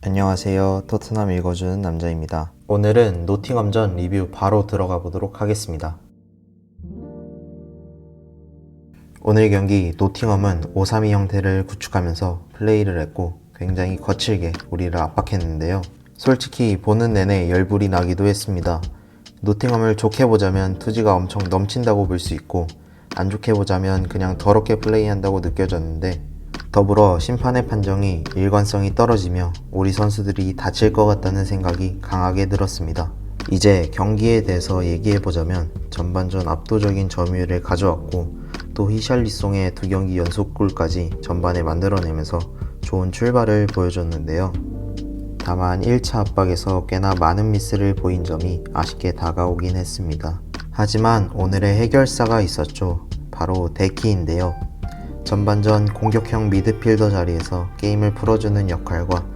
안녕하세요. 토트넘 읽어주는 남자입니다. 오늘은 노팅엄전 리뷰 바로 들어가 보도록 하겠습니다. 오늘 경기 노팅엄은 5-3-2 형태를 구축하면서 플레이를 했고 굉장히 거칠게 우리를 압박했는데요. 솔직히 보는 내내 열불이 나기도 했습니다. 노팅엄을 좋게 보자면 투지가 엄청 넘친다고 볼 수 있고 안 좋게 보자면 그냥 더럽게 플레이한다고 느껴졌는데 더불어 심판의 판정이 일관성이 떨어지며 우리 선수들이 다칠 것 같다는 생각이 강하게 들었습니다. 이제 경기에 대해서 얘기해보자면 전반전 압도적인 점유율을 가져왔고 또 히샬리송의 두 경기 연속골까지 전반에 만들어내면서 좋은 출발을 보여줬는데요. 다만 1차 압박에서 꽤나 많은 미스를 보인 점이 아쉽게 다가오긴 했습니다. 하지만 오늘의 해결사가 있었죠. 바로 데키인데요. 전반전 공격형 미드필더 자리에서 게임을 풀어주는 역할과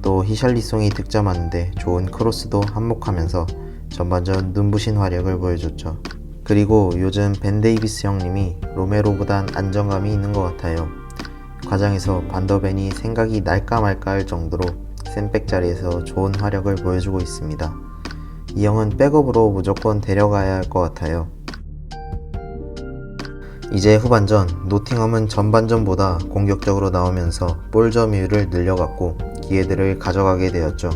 또 히샬리송이 득점하는데 좋은 크로스도 한몫하면서 전반전 눈부신 활약을 보여줬죠. 그리고 요즘 벤 데이비스 형님이 로메로보단 안정감이 있는 것 같아요. 과장에서 반더벤이 생각이 날까 말까 할 정도로 센백 자리에서 좋은 활약을 보여주고 있습니다. 이 형은 백업으로 무조건 데려가야 할 것 같아요. 이제 후반전 노팅엄은 전반전보다 공격적으로 나오면서 볼 점유율을 늘려갔고 기회들을 가져가게 되었죠.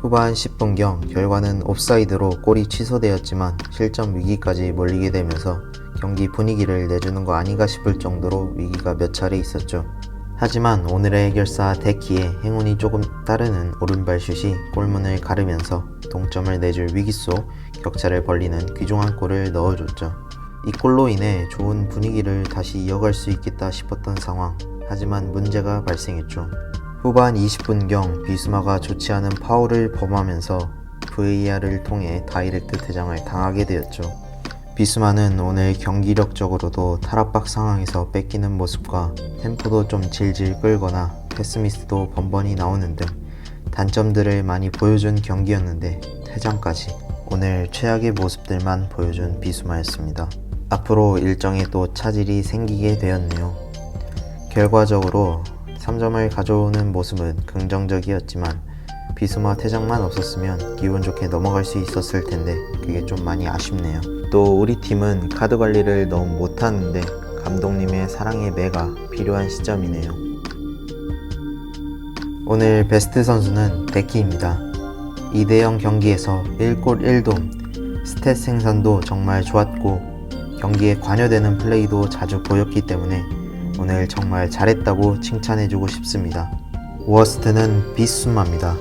후반 10분경 결과는 옵사이드로 골이 취소되었지만 실점 위기까지 몰리게 되면서 경기 분위기를 내주는 거 아닌가 싶을 정도로 위기가 몇 차례 있었죠. 하지만 오늘의 해결사 데키의 행운이 조금 따르는 오른발 슛이 골문을 가르면서 동점을 내줄 위기 속 격차를 벌리는 귀중한 골을 넣어줬죠. 이 골로 인해 좋은 분위기를 다시 이어갈 수 있겠다 싶었던 상황. 하지만 문제가 발생했죠. 후반 20분경 비스마가 좋지 않은 파울을 범하면서 VAR을 통해 다이렉트 퇴장을 당하게 되었죠. 비스마는 오늘 경기력적으로도 탈압박 상황에서 뺏기는 모습과 템포도 좀 질질 끌거나 패스미스도 번번이 나오는 등 단점들을 많이 보여준 경기였는데 퇴장까지 오늘 최악의 모습들만 보여준 비스마였습니다. 앞으로 일정에 또 차질이 생기게 되었네요. 결과적으로 3점을 가져오는 모습은 긍정적이었지만 비스마 퇴장만 없었으면 기분 좋게 넘어갈 수 있었을 텐데 그게 좀 많이 아쉽네요. 또 우리 팀은 카드 관리를 너무 못하는데 감독님의 사랑의 매가 필요한 시점이네요. 오늘 베스트 선수는 데키입니다. 2대0 경기에서 1골 1돔, 스탯 생산도 정말 좋았고 경기에 관여되는 플레이도 자주 보였기 때문에 오늘 정말 잘했다고 칭찬해주고 싶습니다. 워스트는 비스마입니다.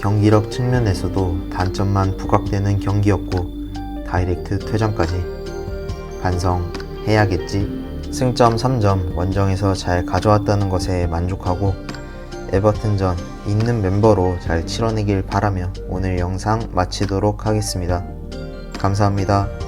경기력 측면에서도 단점만 부각되는 경기였고 다이렉트 퇴장까지 반성해야겠지. 승점 3점 원정에서 잘 가져왔다는 것에 만족하고 에버튼전 있는 멤버로 잘 치러내길 바라며 오늘 영상 마치도록 하겠습니다. 감사합니다.